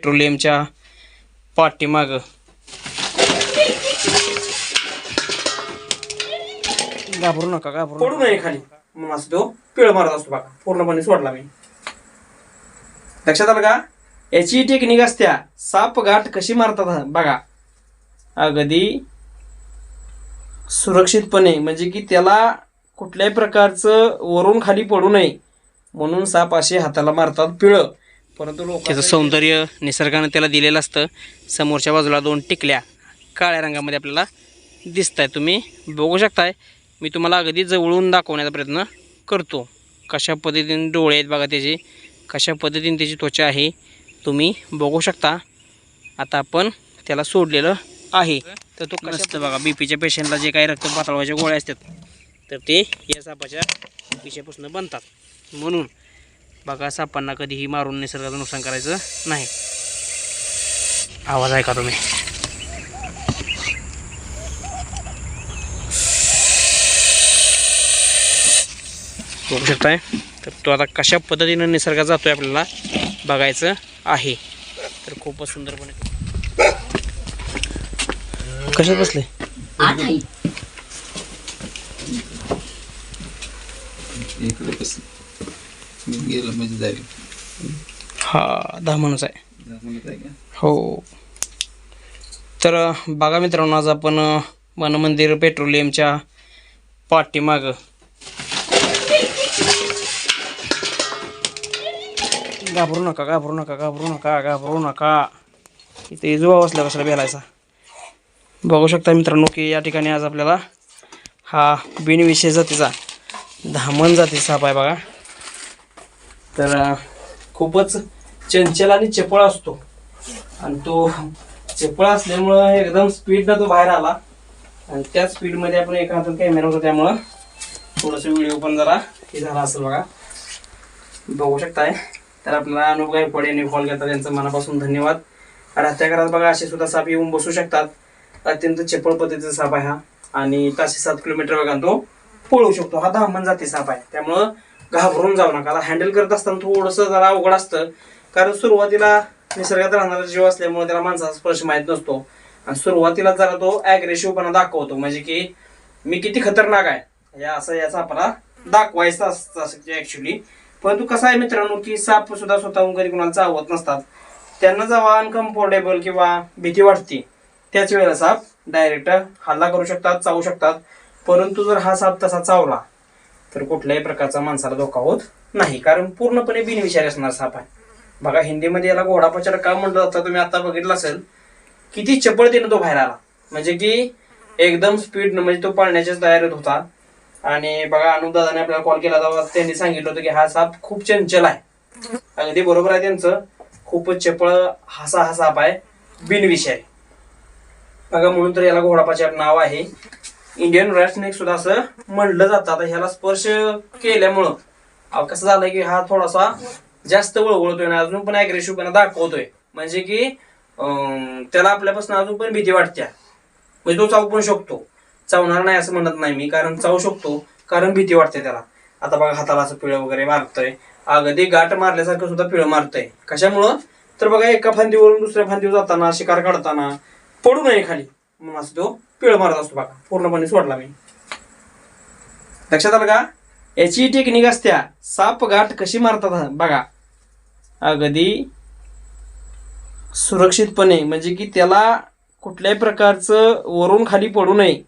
पेट्रोलियमच्या पाठीमागं. घाबरू नका घाबरू पडू नये खाली. मग असं तो पिळ मारत असतो बघा पूर्णपणे सोडला मी. लक्षात आलं का? याची टेक्निक असत्या. साप गाठ कशी मारतात बघा. अगदी सुरक्षितपणे म्हणजे की त्याला कुठल्याही प्रकारचं वरून खाली पडू नये. म्हणून साप असे हाताला मारतात पिळ. परंतु लोक त्याचं सौंदर्य निसर्गानं त्याला दिलेलं असतं. समोरच्या बाजूला दोन टिकल्या काळ्या रंगामध्ये आपल्याला दिसत आहे तुम्ही बघू शकताय. मी तुम्हाला अगदी जवळून दाखवण्याचा प्रयत्न करतो. कशा पद्धतीने डोळे आहेत बघा त्याचे. कशा पद्धतीने त्याची त्वचा आहे तुम्ही बघू शकता. आता आपण त्याला सोडलेलं आहे. तर तो कसं बघा बी पीच्या पेशंटला जे काही रक्त पातळवायच्या गोळ्या असतात तर ते या सापाच्या पिशापासून बनतात. म्हणून बघा सापांना कधीही मारून निसर्गाचं नुकसान करायचं नाही. आवाज ऐका तुम्ही. बघू शकताय? तर तो आता कशा पद्धतीनं निसर्गात जातोय आपल्याला बघायचं आहे. तर खूपच सुंदरपणे. कशात बसले? इकडे बस गेलं म्हणजे जाईल. हा दहा माणूस आहे. म्हणत आहे का? हो. तर बघा मित्रांनो आज आपण अ, वनमंदिर पेट्रोलियमच्या पाठीमाग. घाबरू नका घाबरू नका घाबरू नका घाबरू नका. इथे जुवा बसला कशाला बेलायचा बघू शकता मित्रांनो की या ठिकाणी आज आपल्याला हा बिनविषय जातीचा धामण जातीचा साप आहे बघा. तर खूपच चंचल आणि चपळ असतो. आणि तो चपळ असल्यामुळं एकदम स्पीडनं तो बाहेर आला. आणि त्या स्पीडमध्ये आपण एका हातात कॅमेरा होता त्यामुळं थोडंसं व्हिडिओ पण जरा हे झाला असेल बघा. बघू शकताय. तर आपल्याला अनुभव गायकवाड यांनी कॉल करतात त्यांचं मनापासून धन्यवाद. आणि हत्या घरात बघा असे सुद्धा साप येऊन बसू शकतात. अत्यंत चपळ पद्धतीचा साप आहे हा. आणि ताशे सात किलोमीटर वेगाने तो पळू शकतो. हा धामण जाती साप आहे. त्यामुळं घाबरून जाऊ नका. हँडल करत असताना थोडंसं जरा अवघड असतं. कारण सुरुवातीला निसर्गात राहणारा जीव असल्यामुळे त्याला माणसाचा स्पर्श माहीत नसतो. आणि सुरुवातीला जरा तो अग्रेसिव्हपणा दाखवतो. म्हणजे की मी किती खतरनाक आहे. या असं याचा आपला दाखवायचं असतं ऍक्च्युली परंतु कसं आहे मित्रांनो की साप सुद्धा स्वतःहून कधी कुणाला चावत नसतात. त्यांना जेव्हा अनकम्फर्टेबल किंवा भीती वाटते त्याच वेळेला साप डायरेक्ट हल्ला करू शकतात चावू शकतात. परंतु जर हा साप तसा चावला तर कुठल्याही प्रकारचा माणसाला धोका होत नाही. कारण पूर्णपणे बिनविषारी असणार साप आहे. बघा हिंदीमध्ये याला घोडापचार का म्हणलं जातं तुम्ही आता बघितलं असेल किती चपळतेने तो बाहेर आला. म्हणजे की एकदम स्पीड म्हणजे तो पळण्याच्याच तयारीत होता. आणि बघा अनुदादाने आपल्याला कॉल केला. तेव्हा त्यांनी सांगितलं होतं की हा साप खूप चंचल आहे. अगदी बरोबर आहे त्यांचं. खूपच चपळ हसा हा साप आहे. बिनविषारी. बघा म्हणून तर याला घोडापाचार नाव आहे. इंडियन रॅट स्नेक सुद्धा असं म्हणलं जातं. आता ह्याला स्पर्श केल्यामुळं कसं झालं की हा थोडासा जास्त वळवळतोय आणि अजून पण अग्रेसिव्हपणा दाखवतोय. म्हणजे की त्याला आपल्यापासून अजून पण भीती वाटते म्हणजे तो चावू पण शकतो. चावणार नाही असं म्हणत नाही मी कारण चावू शकतो. कारण भीती वाटते त्याला. आता बघा हाताला असं पिळं वगैरे मारतोय. अगदी गाठ मारल्यासारखं सुद्धा पिळं मारतंय. कशामुळं? तर बघा एका फांदीवरून दुसऱ्या फांदीवर जाताना शिकार काढताना पडू नये खाली. म्हणून असं तो पिळ मारत असतो बघा. पूर्णपणे सोडला मी. लक्षात आलं का? याची टेक्निक असत्या. साप गाठ कशी मारतात बघा. अगदी सुरक्षितपणे म्हणजे की त्याला कुठल्याही प्रकारचं वरून खाली पडू नये.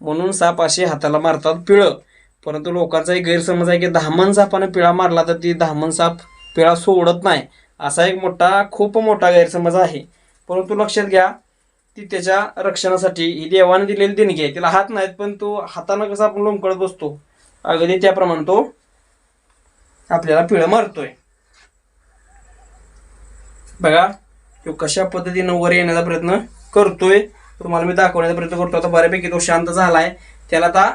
म्हणून साप असे हाताला मारतात पिळं. परंतु लोकांचा एक गैरसमज आहे की धामण सापानं पिळा मारला तर ती धामण साप पिळा सोडत नाही. असा एक मोठा खूप मोठा गैरसमज आहे. परंतु लक्षात घ्या ती त्याच्या रक्षणासाठी ही देवाने दिलेली देणगी आहे. तिला हात नाहीत पण तो हातानं कसा आपण लोंबकळत बसतो. अगदी त्याप्रमाणे तो आपल्याला पिळं मारतोय. बघा तो कशा पद्धतीनं वर येण्याचा प्रयत्न करतोय. तुम्हाला मी दाखवण्याचा प्रयत्न करतो. आता बऱ्यापैकी तो शांत झालाय. त्याला आता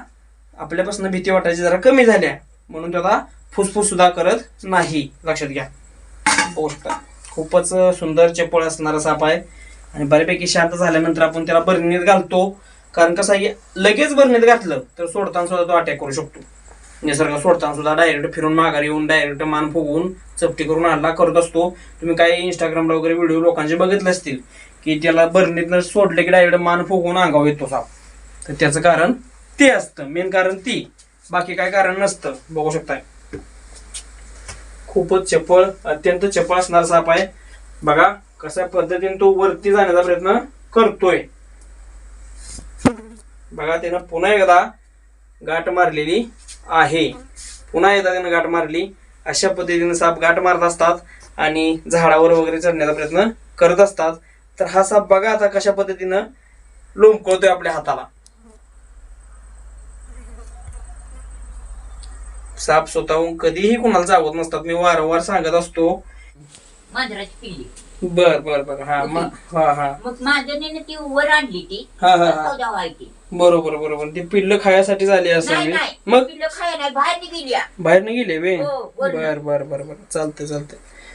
आपल्यापासून भीती वाटायची जरा कमी झाल्या. म्हणून तो आता फुसफुस सुद्धा करत नाही. लक्षात घ्या. गोष्ट. खूपच सुंदर चपळ असणारा साप आहे. आणि बऱ्यापैकी शांत झाल्यानंतर आपण त्याला बरणीत घालतो. कारण कसं आहे लगेच बरणीत घातलं तर सोडताना सुद्धा तो अटॅक करू शकतो. निसर्ग सोडताना सुद्धा डायरेक्ट फिरून माघारी येऊन डायरेक्ट मान फुगवून चपटी करून हल्ला करत असतो. तुम्ही काही इंस्टाग्रामला वगैरे व्हिडिओ लोकांचे बघितले असतील की त्याला बरणीतनं सोडले की डायरेक्ट मान फुगवून अंगावर येतो साप. तर त्याचं कारण ते असतं. मेन कारण ती. बाकी काय कारण नसतं. बघू शकताय. खूपच चपळ अत्यंत चपळ असणारा साप आहे. बघा कशा पद्धतीने तो वरती जाण्याचा प्रयत्न करतोय. बघा त्यानं पुन्हा एकदा गाठ मारलेली आहे. पुन्हा एकदा त्यानं गाठ मारली. अशा पद्धतीने साप गाठ मारत असतात आणि झाडावर वगैरे चढण्याचा प्रयत्न करत असतात. तर हा साप बघा आता कशा पद्धतीनं लोंबकळतोय आपल्या हाताला. साप स्वतःहून कधीही कुणाला चावत नसतात. मी वारंवार सांगत असतो. मांजराची पिल्ली. बर बर बर. हा म- हा हा. मग ती वर आणली ती. हा हा हा. व्हायची बरोबर बरोबर. ती पिल्ल खायासाठी झाली नाही नाही. मग? पिल्लं खाया नाही बाहेर निघेली बाहेर नाही गेले वे? हो. बर बर बर बर.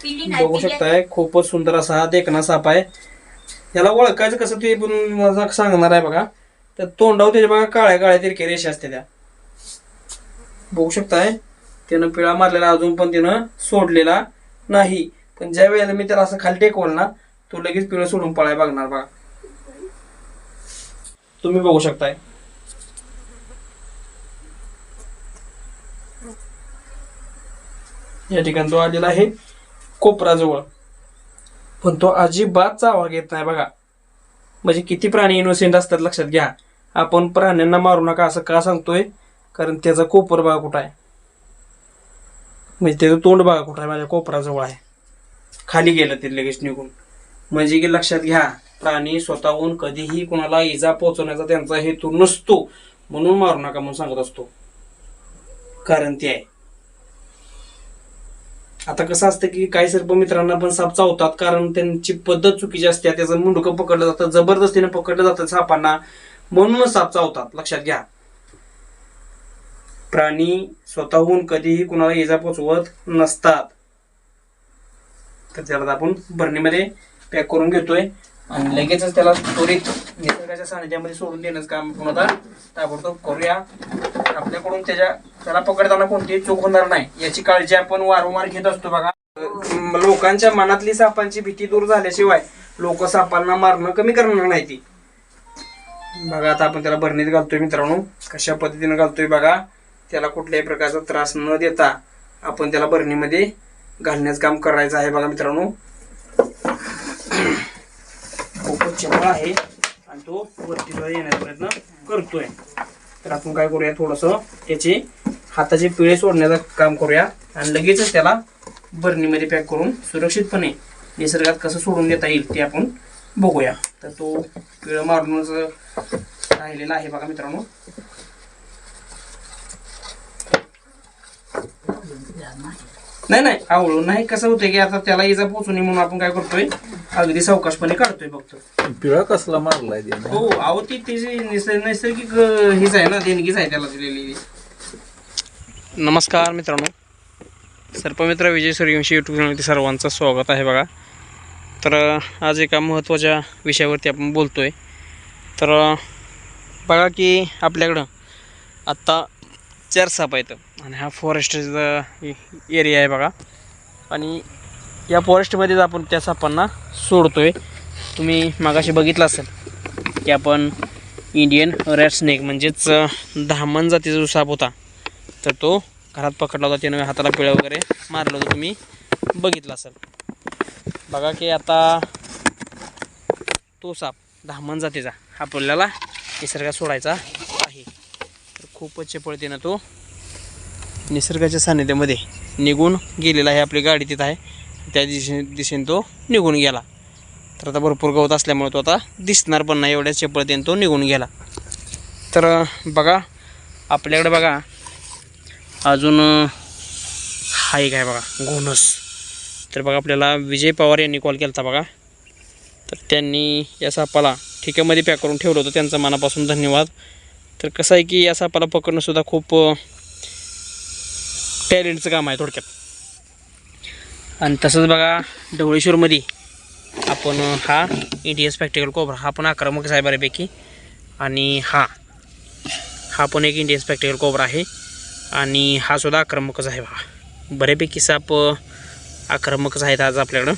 पिल्ली नाही बघू शकताय खूपच सुंदर असा हा देखना साप आहे. याला ओळखायचं कसं ते पण मला सांगणार आहे बघा. तर तोंडावर त्याच्या बघा काळ्या काळ्या तिरक्या रेषा असते त्या. बघू शकताय. त्यानं पिळा मारलेला अजून पण त्यानं सोडलेला नाही. पण ज्या वेळेला मी त्याला असं खाली टेकवल ना तो लगेच पिळं सोडून पळाय बघणार बघा. तुम्ही बघू शकताय. या ठिकाणी तो आलेला आहे कोपराजवळ. पण तो अजिबात चावा घेत नाही बघा. म्हणजे किती प्राणी इनोसेंट असतात लक्षात घ्या. आपण प्राण्यांना मारू नका असं का सांगतोय? कारण त्याचा कोपर बघा कुठं आहे. म्हणजे त्याचं तोंड बघा कुठं आहे माझ्या कोपराजवळ आहे. खाली गेलं ते लगेच निघून. म्हणजे की लक्षात घ्या प्राणी स्वतःहून कधीही कोणाला इजा पोहोचवण्याचा त्यांचा हेतू नसतो म्हणून मारू नका म्हणून सांगत असतो. कारण ते आहे. आता कसं असतं की काही सर्प मित्रांना पण साप चावतात कारण त्यांची पद्धत चुकीची असते त्याचं मुंडकं पकडलं जातं जबरदस्तीने पकडलं जातं सापांना म्हणूनच साप चावतात. लक्षात घ्या. प्राणी स्वतःहून कधीही कुणाला इजा पोचवत नसतात. तर त्याला आपण भरणीमध्ये पॅक करून घेतोय. आणि लगेचच त्याला त्वरित निसर्गाच्या सानिध्यामध्ये सोडून देण्याचं काम आपण आता ताबडतोब करूया. आपल्याकडून त्याच्या त्याला पकडताना कोणतीही चूक होणार नाही. याची काळजी आपण वारंवार घेत असतो बघा. लोकांच्या मनातली सापांची भीती दूर झाल्याशिवाय लोक सापांना मारणं कमी करणार नाही ती बघा आता आपण त्याला भरणीत घालतोय मित्रांनो. कशा पद्धतीने घालतोय बघा. त्याला कुठल्याही प्रकारचा त्रास न देता आपण त्याला भरणीमध्ये घालण्याचं काम करायचं आहे बघा मित्रांनो. खूपच चपळ आहे आणि तो वरती येण्याचा प्रयत्न करतोय. तर आपण काय करूया थोडस त्याचे हाताचे पिळे सोडण्याचं काम करूया आणि लगेचच त्याला बरणीमध्ये पॅक करून सुरक्षितपणे निसर्गात कसं सोडून देता येईल ते आपण बघूया. तर तो पिळं मारूनच राहिलेला आहे बघा मित्रांनो. नाही नाही आवळून नाही. कसं होतंय की आता त्याला इजा पोचू नये म्हणून आपण काय करतोय अगदी सावकाशपणे काढतोय बघतो पिळा कसला मारलाय त्याने? हो अहो ती त्याची निसर्ग नैसर्गिक अं, हीच आहे ना देणगीच आहे त्याला दिलेली. नमस्कार मित्रांनो. सर्पमित्र विजय सूर्यवंशी यूट्यूब चॅनलवरती सर्वांचं स्वागत आहे बघा. तर अ, आज एका महत्त्वाच्या विषयावरती आपण बोलतो आहे तर अ, बघा की आपल्याकडं आत्ता चार साप आहेत. आणि हा फॉरेस्टचा एरिया आहे बघा. आणि या फॉरेस्टमध्येच आपण त्या सापांना सोडतो आहे तुम्ही मागाशी बघितलं असेल की आपण इंडियन रॅट स्नेक म्हणजेच धामण जातीचा जो साप होता तर तो घरात पकडला होता. त्यानं हाताला पिळं वगैरे मारलं होतं. तुम्ही बघितलं असेल. बघा की आता तो साप धामण जातीचा आपल्याला निसर्गात सोडायचा खूपच चपळते खूपच तो. निसर्गाच्या सान्निध्यामध्ये निघून गेलेला आहे आपली गाडी तिथं आहे. त्या दिशे दिशेने तो निघून गेला. तर आता भरपूर गवत असल्यामुळे तो आता दिसणार पण नाही. एवढ्या चपळतेने तो निघून गेला. तर बघा आपल्याकडे बघा अजून हा एक आहे बघा घोणस. तर बघा आपल्याला विजय पवार यांनी कॉल केला होता बघा. तर त्यांनी या सापाला ठिकामध्ये पॅक करून ठेवलं होतं. त्यांचा मनापासून धन्यवाद. तर कसं आहे की या सापाला पकडणंसुद्धा खूप टॅलेंटचं काम आहे थोडक्यात. आणि तसंच बघा ढवळेश्वरमध्ये आपण हा इंडियन स्पॅक्टिकल कोबरा हा पण आक्रमकच आहे बऱ्यापैकी. आणि हा हा पण एक इंडियन स्पॅक्टिकल कोबरा आहे. आणि हा सुद्धा आक्रमकच आहे बघा. बऱ्यापैकी साप आक्रमकच आहेत आज आपल्याकडं.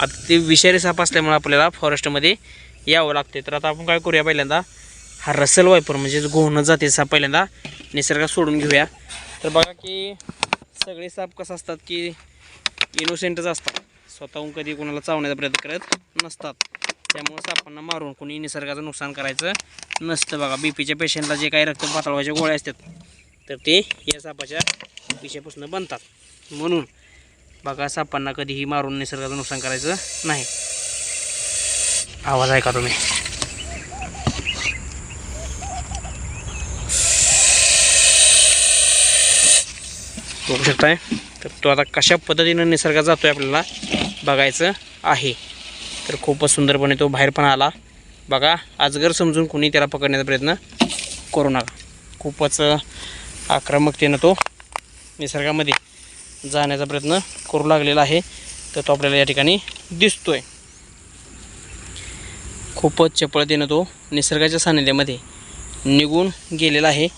आता ते विषारी साप असल्यामुळे आपल्याला फॉरेस्टमध्ये यावं लागते तर आता आपण काय करूया पहिल्यांदा? हा रसल वायपर म्हणजेच गोहणं जाते साप पहिल्यांदा. निसर्गात सोडून घेऊया. तर बघा की सगळे साप कसं असतात की इनोसेंटच असतात. स्वतःहून कधी कोणाला चावण्याचा प्रयत्न करत नसतात. त्यामुळं सापांना मारून कोणी निसर्गाचं नुकसान करायचं नसतं. बघा बी पीच्या पेशंटला जे काही रक्त पातळवायच्या गोळ्या असतात तर ते या सापाच्या विषयापासून बनतात. म्हणून बघा सापांना कधीही मारून निसर्गाचं नुकसान करायचं नाही. आवाज ऐका तुम्ही. बघू शकताय. तर तो आता कशा पद्धतीनं निसर्गात जातो आहे आपल्याला बघायचं आहे. तर खूपच सुंदरपणे तो बाहेर पण आला. बघा आजगर समजून कोणी त्याला पकडण्याचा प्रयत्न करू नका. खूपच आक्रमकतेनं तो निसर्गामध्ये जाण्याचा प्रयत्न करू लागलेला आहे. तर तो आपल्याला या ठिकाणी दिसतो आहे खूपच चपळतेनं तो निसर्गाच्या सानिध्यामध्ये निघून गेलेला आहे.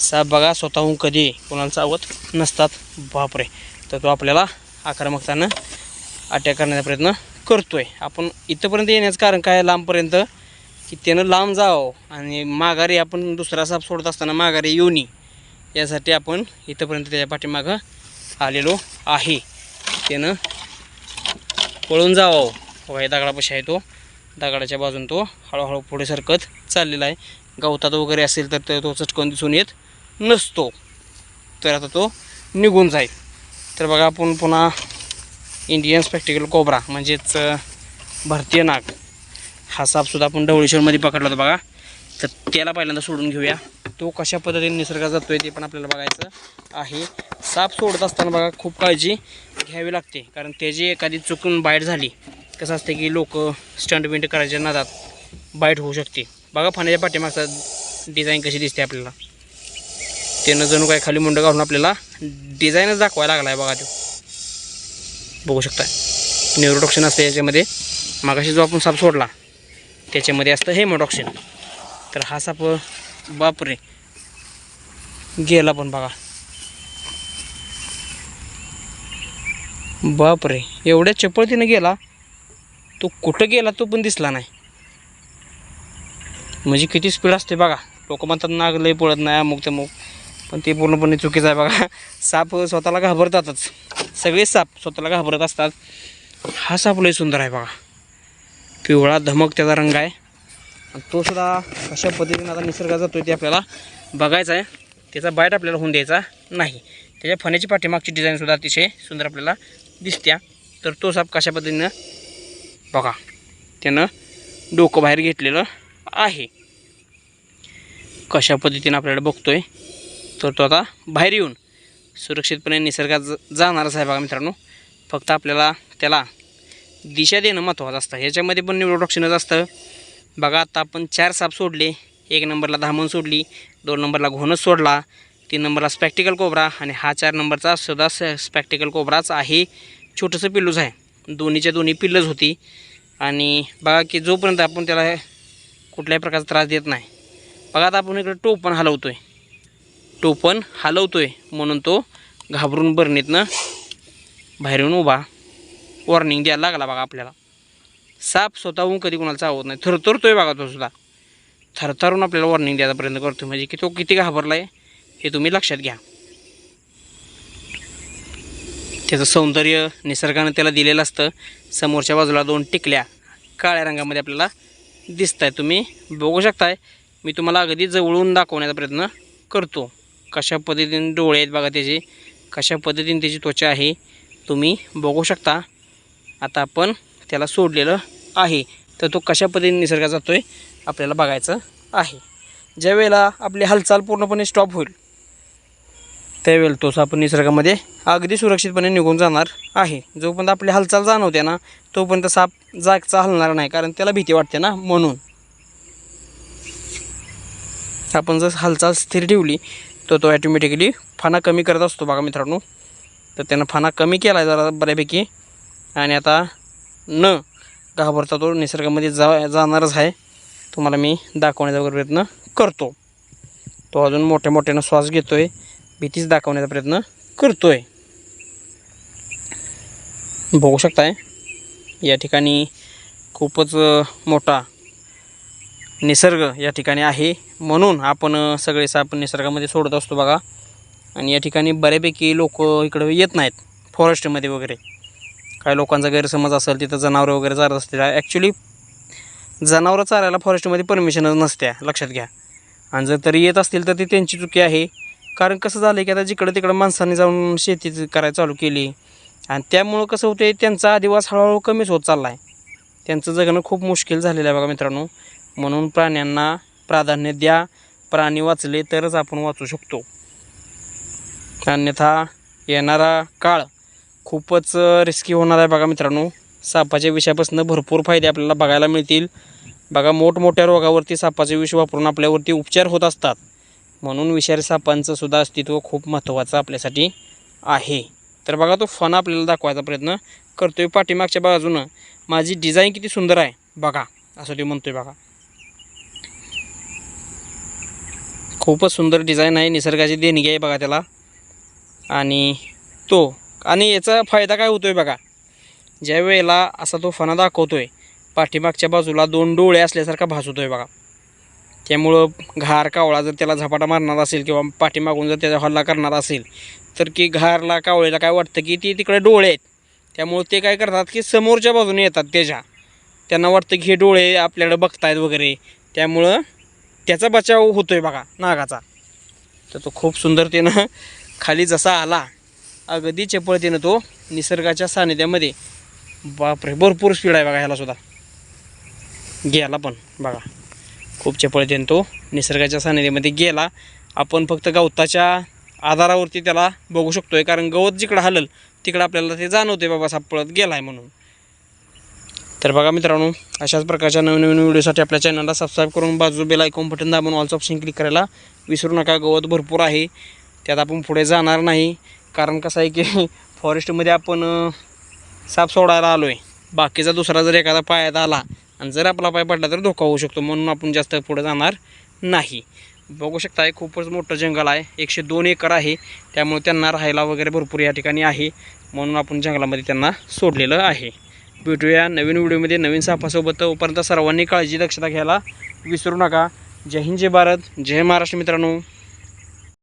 साप बघा स्वतःहून कधी कोणाला चावत नसतात. बापरे. तर तो आपल्याला आक्रमकतानं अटॅक करण्याचा प्रयत्न करतोय. आपण इथंपर्यंत येण्याचं कारण काय? आहे लांबपर्यंत की त्यानं लांब जावं आणि माघारी आपण दुसरा साप सोडत असताना माघारी येऊ नये यासाठी आपण इथंपर्यंत त्याच्या पाठीमागं आलेलो आहे. त्यानं पळून जावं. बघा दगडापाशी आहे तो. दगडाच्या बाजून तो हळूहळू पुढे सरकत चाललेला आहे. गवतात वगैरे असेल तर तो- तो चटकन दिसून येत नसतो. तर आता तो निघून जाईल. तर बघा आपण पुन्हा इंडियन स्पेक्टिकल कोबरा म्हणजेच भारतीय नाग. हा सापसुद्धा आपण ढवळेश्वरमध्ये पकडला होता बघा. तर त्याला पहिल्यांदा सोडून घेऊया. तो कशा पद्धतीने निसर्गात जातोय ते पण आपल्याला बघायचं आहे. साप सोडत असताना बघा खूप काळजी घ्यावी लागते. कारण त्याची एखादी चुकून बाईट झाली कसं असते की लोक स्टंट बिंट करायच्या नादात बाईट होऊ शकते. बघा फाण्याच्या पाठीमागचा डिझाईन कशी दिसते आपल्याला. त्यानं जणू काय खाली मुंड घालून आपल्याला डिझाईनच दाखवायला लागला आहे बघा तो. बघू शकता न्यूरोटॉक्सिन असतं याच्यामध्ये. मागाशी जो आपण साप सोडला त्याच्यामध्ये असतं हेमोटॉक्सिन तर हा साप बापरे. गेला पण बघा. बापरे एवढ्या चपळतीनं गेला. तो कुठं गेला तो पण दिसला नाही. म्हणजे किती स्पीड असते बघा. लोक म्हणतात नाग लय पळत नाही अमुक तमुक पण ते पूर्णपणे चुकीचं आहे बघा. साप स्वतःला घाबरतातच. सगळे साप स्वतःला घाबरत असतात. हा साप लय सुंदर आहे बघा. पिवळा धमक त्याचा रंग आहे. आणि तो सुद्धा कशा पद्धतीने आता निसर्गात जातो ते आपल्याला बघायचं आहे. त्याचा बाईट आपल्याला होऊन द्यायचा नाही. त्याच्या फण्याची पाठीमागची डिझाईनसुद्धा अतिशय सुंदर आपल्याला दिसत्या. तर तो साप कशा पद्धतीनं बघा. त्यानं डोकं बाहेर घेतलेलं आहे. कशा पद्धतीनं आपल्याला बघतोय. तो आता बाहेर येऊन सुरक्षितपणे निसर्गात जाणार जाणारच आहे बघा मित्रांनो. फक्त आपल्याला त्याला दिशा देणं महत्त्वाचं असतं. ह्याच्यामध्ये पण न्यूरोटॉक्सिनच असतं. बघा आता आपण चार साप सोडले. एक नंबरला धामण सोडली. दोन नंबरला घोणस सोडला. तीन नंबरला स्पॅक्टिकल कोबरा आणि हा चार नंबरचा सुद्धा स स्पॅक्टिकल कोबराच आहे. छोटंसं पिल्लूच आहे. दोन्हीच्या दोन्ही पिल्लच होती. आणि बघा की जोपर्यंत आपण त्याला कुठल्याही प्रकारचा त्रास देत नाही. बघा आता आपण इकडे टोपण हलवतो आहे टोपण हलवतोय आहे म्हणून तो घाबरून बरणीतनं बाहेर येऊन उभा. वॉर्निंग द्यायला लागला बघा आपल्याला. साप स्वतःहून कधी कोणाला चावत नाही. थरथरतोय बघा तो सुद्धा. थरथरून आपल्याला वॉर्निंग द्यायचा प्रयत्न करतो म्हणजे की तो किती घाबरला आहे हे तुम्ही लक्षात घ्या. त्याचं सौंदर्य निसर्गानं त्याला दिलेलं असतं. समोरच्या बाजूला दोन टिकल्या काळ्या रंगामध्ये आपल्याला दिसत आहे तुम्ही बघू शकताय. मी तुम्हाला अगदी जवळून दाखवण्याचा प्रयत्न करतो. कशा पद्धतीने डोळे आहेत बघा त्याचे कशा पद्धतीने त्याची त्वचा आहे तुम्ही बघू शकता. आता आपण त्याला सोडलेलं आहे. तर तो कशा पद्धतीने निसर्गात जातो आहे आपल्याला बघायचं आहे. ज्या वेळेला आपली हालचाल पूर्णपणे स्टॉप होईल त्यावेळेला तोच आपण निसर्गामध्ये अगदी सुरक्षितपणे निघून जाणार आहे. जोपर्यंत आपली हालचाल जाणवते ना तोपर्यंत साप जागचा हलणार नाही कारण त्याला भीती वाटते ना म्हणून. आपण जर हालचाल स्थिर ठेवली तर तो ॲटोमॅटिकली फाना कमी करत असतो बघा मित्रांनो. तर त्यानं फाना कमी केला आहे जरा बऱ्यापैकी. आणि आता न घाबरता तो निसर्गामध्ये जा जाणारच आहे. तुम्हाला मी दाखवण्याचा वगैरे प्रयत्न करतो. तो अजून मोठ्या मोठ्यानं श्वास घेतो आहे भीतीच दाखवण्याचा प्रयत्न करतो आहे बघू शकताय या ठिकाणी खूपच मोठा निसर्ग या ठिकाणी आहे म्हणून आपण सगळे साप निसर्गामध्ये सोडत असतो बघा. आणि या ठिकाणी बऱ्यापैकी लोक इकडं येत नाहीत फॉरेस्टमध्ये वगैरे. काही लोकांचा गैरसमज असेल तिथं जनावरं वगैरे चारत असतील. ॲक्च्युली जनावरं चारायला फॉरेस्टमध्ये परमिशनच नसत्या लक्षात घ्या. आणि जर तरी येत असतील तर ती त्यांची चुकी आहे. कारण कसं झालं की आता जिकडं तिकडं माणसांनी जाऊन शेती करायला चालू केली. आणि त्यामुळं कसं होतं त्यांचा आदिवास हळूहळू कमीच होत चालला आहे त्यांचं जगणं खूप मुश्किल झालेलं आहे बघा मित्रांनो. म्हणून प्राण्यांना प्राधान्य द्या. प्राणी वाचले तरच आपण वाचू शकतो. अन्यथा येणारा काळ खूपच रिस्की होणार आहे बघा मित्रांनो. सापाच्या विषापासून भरपूर फायदे आपल्याला बघायला मिळतील. बघा मोठमोठ्या रोगावरती सापाचे विष वापरून आपल्यावरती उपचार होत असतात. म्हणून विषारी सापांचं सुद्धा अस्तित्व खूप महत्त्वाचं आपल्यासाठी आहे. तर बघा तो फन आपल्याला दाखवायचा प्रयत्न करतोय पाठीमागच्या बाजूनं. माझी डिझाईन किती सुंदर आहे. बघा असं ते म्हणतोय बघा. खूपच सुंदर डिझाईन आहे निसर्गाची देणगी आहे बघा त्याला. आणि तो आणि याचा फायदा काय होतो आहे बघा? ज्या वेळेला असा तो फणा आहे पाठीमागच्या बाजूला दोन डोळे असल्यासारखा भास आहे बघा. त्यामुळं घार कावळा जर त्याला झपाटा मारणार असेल किंवा पाठीमागून जर त्याचा हल्ला करणार असेल तर की घारला कावळेला काय वाटतं की ती तिकडे डोळे आहेत. त्यामुळं ते काय करतात की समोरच्या बाजूने येतात त्याच्या. त्यांना वाटतं की हे डोळे आपल्याकडे बघतायत वगैरे. त्यामुळं त्याचा बचाव होतो आहे बघा नागाचा. तर तो खूप सुंदरतेनं खाली जसा आला अगदी चपळतेनं तो निसर्गाच्या सानिध्यामध्ये. बापरे भरपूर स्पीड आहे बघा ह्यालासुद्धा गेला पण बघा. खूप चपळतेनं तो निसर्गाच्या सानिध्यामध्ये गेला. आपण फक्त गवताच्या आधारावरती त्याला बघू शकतो आहे कारण गवत जिकडं हलल तिकडं आपल्याला ते जाणवते बाबा साप पळत गेला आहे म्हणून. तर बघा मित्रांनो अशाच प्रकारच्या नवीन नवीन व्हिडिओसाठी आपल्या चॅनलला सबस्क्राईब करून बाजू बेल आयकॉन बटन दाबून ऑलचं ऑप्शन क्लिक करायला विसरू नका. गवत भरपूर आहे. त्यात आपण पुढे जाणार नाही. कारण कसं आहे की फॉरेस्टमध्ये आपण साप सोडायला आलो आहे बाकीचा दुसरा जर एखादा पायात आला आणि जर आपला पाय पडला तर धोका होऊ शकतो. म्हणून आपण जास्त पुढे जाणार नाही. बघू शकता हे खूपच मोठं जंगल आहे. एकशे दोन एकर आहे. त्यामुळे त्यांना राहायला वगैरे भरपूर या ठिकाणी आहे. म्हणून आपण जंगलामध्ये त्यांना सोडलेलं आहे. भेटूया नवीन व्हिडिओमध्ये नवीन सापासोबत. तोपर्यंत सर्वांनी काळजी दक्षता घ्यायला विसरू नका. जय हिंद जय भारत जय महाराष्ट्र मित्रांनो.